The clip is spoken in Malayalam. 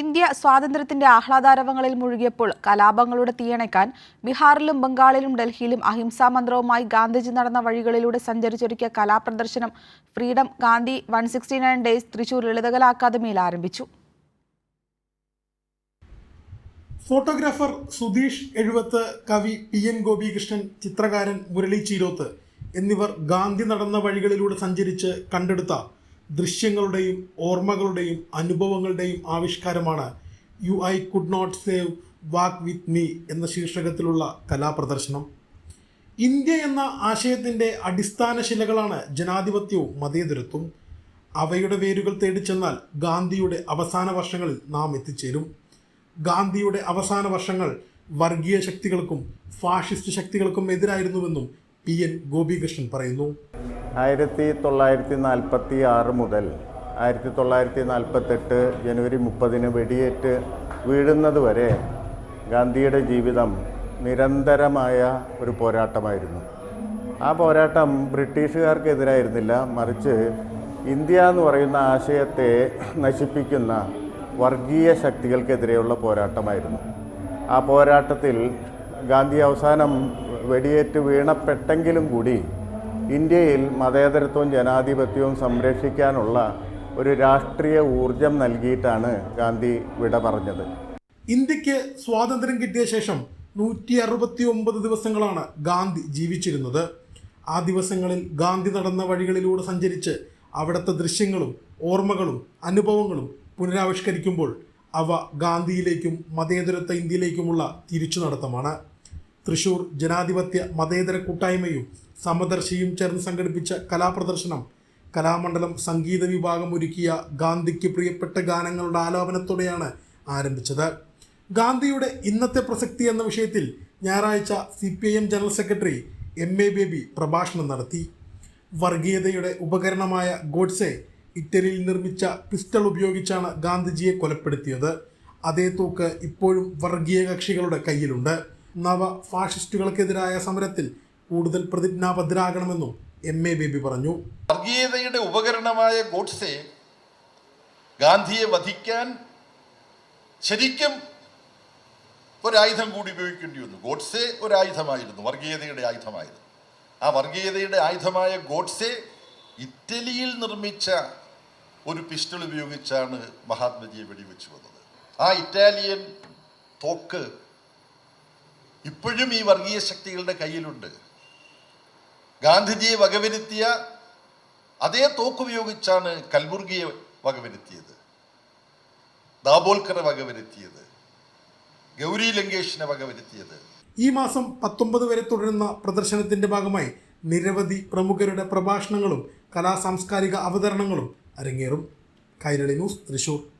ഇന്ത്യ സ്വാതന്ത്ര്യത്തിന്റെ ആഹ്ലാദാരവങ്ങളിൽ മുഴുകിയപ്പോൾ കലാപങ്ങളുടെ തീയണയ്ക്കാൻ ബീഹാറിലും ബംഗാളിലും ഡൽഹിയിലും അഹിംസാ മന്ത്രവുമായി ഗാന്ധിജി നടന്ന വഴികളിലൂടെ സഞ്ചരിച്ചൊരുക്കിയ കലാപ്രദർശനം freedom Gandhi one sixty nine days Thrissur Lalithakala അക്കാദമിയിൽ ആരംഭിച്ചു. ഫോട്ടോഗ്രാഫർ സുധീഷ് എഴുപത്ത് കവി പി എൻ ഗോപികൃഷ്ണൻ ചിത്രകാരൻ മുരളി ചീരോത്ത് എന്നിവർ ഗാന്ധി നടന്ന വഴികളിലൂടെ സഞ്ചരിച്ച് കണ്ടെടുത്ത ദൃശ്യങ്ങളുടെയും ഓർമ്മകളുടെയും അനുഭവങ്ങളുടെയും ആവിഷ്കാരമാണ് you I could not save walk with me എന്ന ശീർഷകത്തിലുള്ള കലാപ്രദർശനം. ഇന്ത്യ എന്ന ആശയത്തിന്റെ അടിസ്ഥാന ശിലകളാണ് ജനാധിപത്യവും മതേതരത്വവും. അവയുടെ വേരുകൾ തേടി ചെന്നാൽ ഗാന്ധിയുടെ അവസാന വർഷങ്ങളിൽ നാം എത്തിച്ചേരും. ഗാന്ധിയുടെ അവസാന വർഷങ്ങൾ വർഗീയ ശക്തികൾക്കും ഫാഷിസ്റ്റ് ശക്തികൾക്കും എതിരായിരുന്നുവെന്നും പി എൻ ഗോപികൃഷ്ണൻ പറയുന്നു. ആയിരത്തി തൊള്ളായിരത്തി നാൽപ്പത്തി ആറ് മുതൽ ആയിരത്തി തൊള്ളായിരത്തി നാൽപ്പത്തെട്ട് ജനുവരി മുപ്പതിന് വെടിയേറ്റ് വീഴുന്നത് വരെ ഗാന്ധിയുടെ ജീവിതം നിരന്തരമായ ഒരു പോരാട്ടമായിരുന്നു. ആ പോരാട്ടം ബ്രിട്ടീഷുകാർക്കെതിരായിരുന്നില്ല. മറിച്ച് ഇന്ത്യ എന്ന് പറയുന്ന ആശയത്തെ നശിപ്പിക്കുന്ന വർഗീയ ശക്തികൾക്കെതിരെയുള്ള പോരാട്ടമായിരുന്നു. ആ പോരാട്ടത്തിൽ ഗാന്ധി അവസാനം വെടിയേറ്റ് വീണപ്പെട്ടെങ്കിലും കൂടി ഇന്ത്യയിൽ മതേതരത്വവും ജനാധിപത്യവും സംരക്ഷിക്കാനുള്ള ഒരു രാഷ്ട്രീയ ഊർജം നൽകിയിട്ടാണ് ഗാന്ധി വിട പറഞ്ഞത്. ഇന്ത്യയ്ക്ക് സ്വാതന്ത്ര്യം കിട്ടിയ ശേഷം നൂറ്റി അറുപത്തി ഒമ്പത് ദിവസങ്ങളാണ് ഗാന്ധി ജീവിച്ചിരുന്നത്. ആ ദിവസങ്ങളിൽ ഗാന്ധി നടന്ന വഴികളിലൂടെ സഞ്ചരിച്ച് അവിടുത്തെ ദൃശ്യങ്ങളും ഓർമ്മകളും അനുഭവങ്ങളും പുനരാവിഷ്കരിക്കുമ്പോൾ അവ ഗാന്ധിയിലേക്കും മതേതരത്വ ഇന്ത്യയിലേക്കുമുള്ള തിരിച്ചു നടത്തമാണ് തൃശൂർ ജനാധിപത്യ മതേതര കൂട്ടായ്മയും സമദർശിയും ചേർന്ന് സംഘടിപ്പിച്ച കലാപ്രദർശനം കലാമണ്ഡലം സംഗീത വിഭാഗം ഒരുക്കിയ ഗാന്ധിക്ക് പ്രിയപ്പെട്ട ഗാനങ്ങളുടെ ആലാപനത്തോടെയാണ് ആരംഭിച്ചത്. ഗാന്ധിയുടെ ഇന്നത്തെ പ്രസക്തി എന്ന വിഷയത്തിൽ ഞായറാഴ്ച C P I M general secretary M A Baby പ്രഭാഷണം നടത്തി. വർഗീയതയുടെ ഉപകരണമായ ഗോഡ്സെ ഇറ്റലിയിൽ നിർമ്മിച്ച പിസ്റ്റൾ ഉപയോഗിച്ചാണ് ഗാന്ധിജിയെ കൊലപ്പെടുത്തിയത്. അതേ തൂക്ക് ഇപ്പോഴും വർഗീയ കക്ഷികളുടെ കയ്യിലുണ്ട്. നവ ഫാഷിസ്റ്റുകൾക്കെതിരായ സമരത്തിൽ കൂടുതൽ പ്രതിജ്ഞാബദ്ധരാകണമെന്നും എം എ ബേബി പറഞ്ഞു. വർഗീയതയുടെ ഉപകരണമായ ഗോഡ്സെ ഗാന്ധിയെ വധിക്കാൻ ശരിക്കും ഒരായുധം കൂടി ഉപയോഗിക്കേണ്ടി വന്നു. ഗോഡ്സെ ഒരായുധമായിരുന്നു വർഗീയതയുടെ ആയുധമായിരുന്നു. ആ വർഗീയതയുടെ ആയുധമായ ഗോഡ്സെ ഇറ്റലിയിൽ നിർമ്മിച്ച ഒരു പിസ്റ്റൾ ഉപയോഗിച്ചാണ് മഹാത്മജിയെ വെടിവെച്ചു വന്നത്. ആ ഇറ്റാലിയൻ തോക്ക് ഇപ്പോഴും ഈ വർഗീയ ശക്തികളുടെ കയ്യിലുണ്ട്. ഗാന്ധിജിയെ വകവരുത്തിയ അതേ തോക്കുപയോഗിച്ചാണ് കൽബുർഗിയെ വകവരുത്തിയത്. ദാബോൽക്കറെ വകവരുത്തിയത്. ഗൗരി ലങ്കേഷിനെ വകവരുത്തിയത്. ഈ മാസം പത്തൊമ്പത് വരെ തുടരുന്ന പ്രദർശനത്തിന്റെ ഭാഗമായി നിരവധി പ്രമുഖരുടെ പ്രഭാഷണങ്ങളും കലാ സാംസ്കാരിക അവതരണങ്ങളും അരങ്ങേറും. കൈരളി ന്യൂസ് തൃശൂർ.